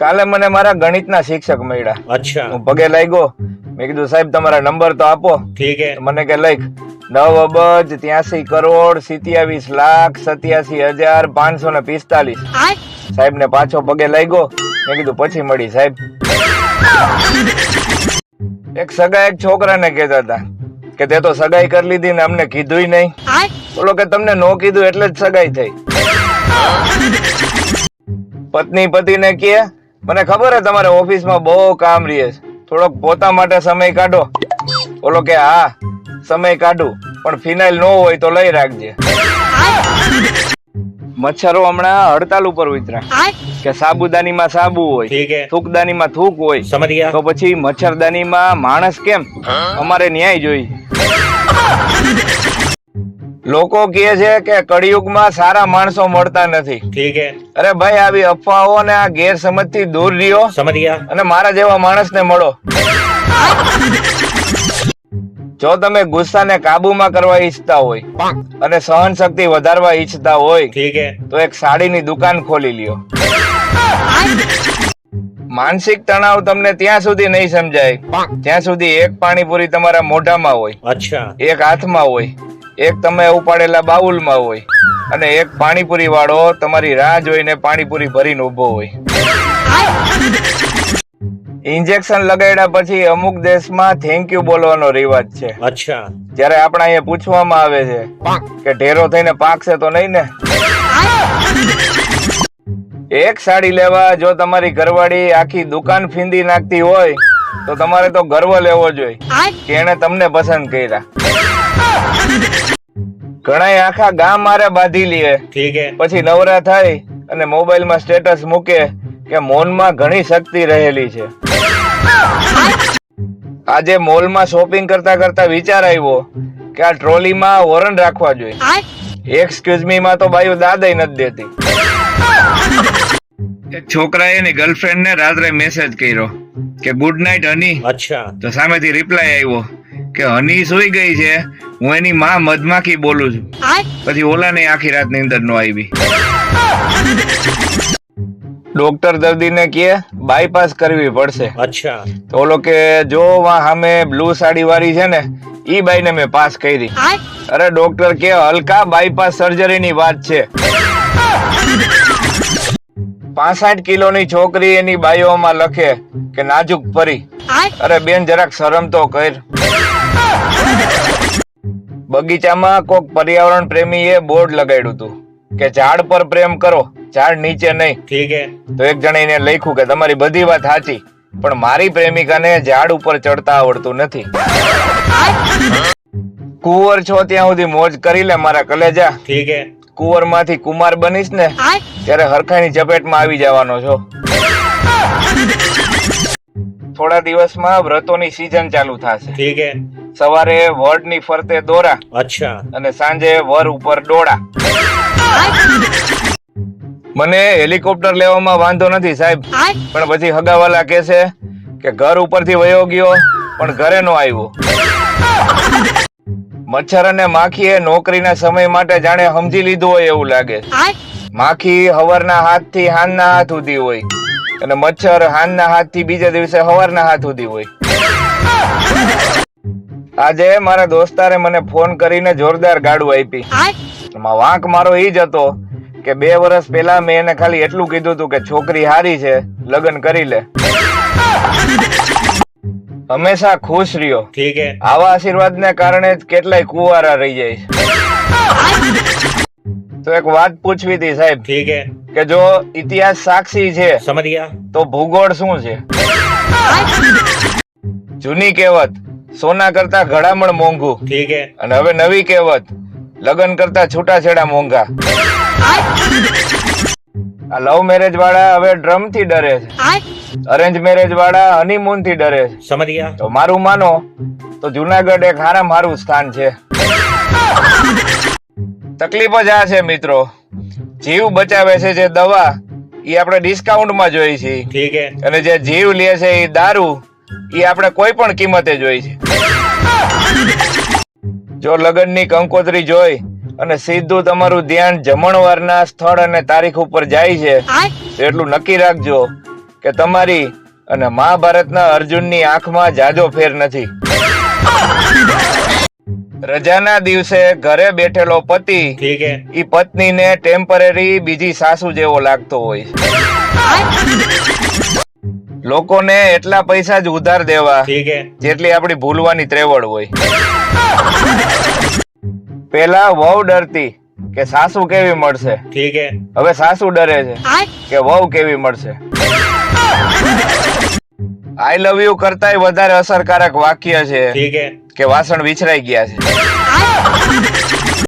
કાલે મને મારા ગણિતના શિક્ષક મળ્યા. અચ્છા. હું પગે લાગ્યો. મેં કીધું સાહેબ તમારા નંબર તો આપો. ઠીક હે. મને કે લખ નવ અબજ ત્યાસી કરોડ સિત્યાવીસ લાખ સત્યાસી હજાર પાંચસો ને પિસ્તાલીસ. સાહેબ ને પાછો પગે લાગ્યો. મેં કીધું પછી મળી સાહેબ. એક સગા એક છોકરા ને કેતા હતા કે તે તો સગાઈ કરી લીધી ને અમને કીધુંય નહીં. બોલો કે તમને નો કીધું એટલે જ સગાઈ થઈ. પત્ની પતિને કહે મને ખબર હે તમારે ઓફિસમાં બહુ કામ રહે છે. થોડોક પોતા માટે સમય કાઢો. બોલો કે હા સમય કાઢું પણ ફિનાઇલ નો હોય તો લઈ રાખજે. મચ્છરો હમણાં હડતાલ ઉપર ઉતરા કે સાબુદાની માં સાબુ હોય થૂકદાની માં થૂક હોય તો પછી મચ્છરદાની માં માણસ કેમ? અમારે ન્યાય જોઈ લોકો કહે છે કે કળિયુગમાં સારા માણસો મળતા નથી. ઠીક હે. અરે ભાઈ આવી અફવાઓ ને આ ગેરસમજથી દૂર રહ્યો. સમજ ગયા. અને મારા જેવા માણસ ને મળો. જો તમે ગુસ્સાને કાબુમાં કરવા ઈચ્છતા હોય અને સહન શક્તિ વધારવા ઈચ્છતા હોય ઠીક હે. તો એક સાડીની દુકાન ખોલી લ્યો. માનસિક તણાવ તમને ત્યાં સુધી નહીં સમજાય. જ્યાં સુધી એક પાણીપુરી તમારા મોઢામાં હોય અચ્છા. એક હાથમાં હોય. એક તમે ઉપાડેલા બાઉલમાં હોય અને એક પાણીપુરી વાળો તમારી રાહ જોઈને પાણીપુરી ભરીને ઊભો હોય. ઇન્જેક્શન લગાડ્યા પછી અમુક દેશમાં થેન્ક યુ બોલવાનો રિવાજ છે. અચ્છા. જ્યારે આપણા અહીંયા પૂછવામાં આવે છે કે ઢેરો થઈને પાકશે તો નહીં ને? એક સાડી લેવા જો તમારી ઘરવાળી આખી દુકાન ફીંદી નાખતી હોય તો તમારે તો ગર્વ લેવો જોઈએ. કે એને તમને પસંદ કર્યા. ઘણા આખા ગામ મારે બાંધી લે. ઠીક પછી નવરા થાય અને મોબાઈલમાં સ્ટેટસ મૂકે કે મોનમાં ઘણી શક્તિ રહેલી છે. આજે મોલમાં શોપિંગ કરતા કરતા વિચાર આવ્યો કે આ ટ્રોલી માં વોરન રાખવા જોઈએ. એક્સક્યુઝ મી માં તો બાયુ દાદા નથી દેતી. છોકરા એની ગર્લફ્રેન્ડ ને રાત્રે મેસેજ કર્યો કે ગુડ નાઇટ હની અચ્છા. તો સામેથી રિપ્લાય આવ્યો કે હની સુઈ ગઈ છે હું એની માં મધમાખી બોલું છું. પછી ઓલાને આખી રાત નીંદર નો આવી ડોક્ટર દર્દીને કહે બાયપાસ કરવી પડશે. અચ્છા. તો ઓલો કે જો સામે બ્લુ સાડી વાળી છે ને ઈ બાઈને મેં પાસ કરી. અરે ડોક્ટર કે હલકા બાયપાસ સર્જરી ની વાત છે. પાસઠ કિલોની છોકરી એની બાયોમાં લખે કે નાજુક પરી. અરે બેન જરાક શરમ તો કર. બગીચામાં કોક પર્યાવરણ પ્રેમી એ બોર્ડ લગાડ્યું હતું કે ઝાડ પર પ્રેમ કરો ઝાડ નીચે નહીં. ઠીક હે. તો એક જણે એને લખ્યું કે તમારી બધી વાત સાચી પણ મારી પ્રેમિકાને ઝાડ ઉપર ચડતા આવડતું નથી. કુંવર છો ત્યાં સુધી મોજ કરી લે મારા કલેજા. ઠીક હે. કુંવરમાંથી કુમાર બનીશ ને ત્યારે હરખાઈ ની ઝપેટમાં આવી જવાનો છો. થોડા દિવસમાં વ્રતોની સિઝન ચાલુ થશે. ઠીક હે. સવારે વડ ફરતે દોરા અચ્છા. અને સાંજે વર ઉપર ડોળા. મને હેલિકોપ્ટર લેવામાં વાંધો નથી સાહેબ. પણ પછી હગાવાલા કે છે કે ઘર ઉપરથી વયો ગયો પણ ઘરે નો આવ્યો. મચ્છર અને માખી માખીએ નોકરીના સમય માટે જાણે સમજી લીધું હોય એવું લાગે. માખી હવરના હાથથી હાનના હાથ સુધી હોય. અને મચ્છર હાનના હાથથી બીજા દિવસે સવારના હાથ સુધી હોય. આજે મારા દોસ્તારે મને ફોન કરીને જોરદાર ગાડું આપી. એમાં વાંક મારો એ જ હતો કે બે વર્ષ પહેલા મેં એને ખાલી એટલું કીધું હતું કે છોકરી હારી છે લગ્ન કરી લે. હંમેશા ખુશ રહ્યો. આવા આશીર્વાદ ને કારણે જ કેટલાય કુવારા રહી જાય તો એક વાત પૂછવી હતી સાહેબ. ઠીક હે. કે જો ઇતિહાસ સાક્ષી છે સમજ ગયા તો ભૂગોળ શું છે? જૂની કહેવત સોના કરતા ઘડામણ મોંઘું. ઠીક હે. અને હવે નવી કહેવત લગ્ન કરતા છૂટાછેડા મોંઘા. આ લવ મેરેજ વાળા હવે ડ્રમથી ડરે છે. અરેન્જ મેરેજ વાળા હનીમૂનથી ડરે છે. સમજ ગયા તો મારું માનો તો જુનાગઢ એક હારામ હારું સ્થાન છે. તકલીફ જ આ છે મિત્રો. જીવ બચાવે છે જે દવા એ આપણે ડિસ્કાઉન્ટમાં જોઈ છે. ઠીક હે. અને જે જીવ લે છે એ દારૂ એ આપણે કોઈ પણ કિંમતે જોઈ છે. જો લગ્નની કંકોત્રી જોઈ અને સીધું તમારું ધ્યાન જમણવારના સ્થળ અને તારીખ ઉપર જાય છે એટલું નક્કી રાખજો કે તમારી અને મહાભારતના અર્જુનની આંખમાં જાજો ફેર નથી. રજાના દિવસે ઘરે બેઠેલો પતિ ઈ પત્નીને ટેમ્પરરી બીજી સાસુ જેવો લાગતો હોય લોકોને એટલા પૈસા જ ઉધાર દેવા જેટલી આપણી ભૂલવાની ત્રેવડ હોય. પેલા વહુ ડરતી કે સાસુ કેવી મળશે? હવે સાસુ ડરે છે કે વહુ કેવી મળશે? આઈ લવ યુ કરતાય વધારે અસરકારક વાક્ય છે. કે વાસણ વિછરાઈ ગયા છે.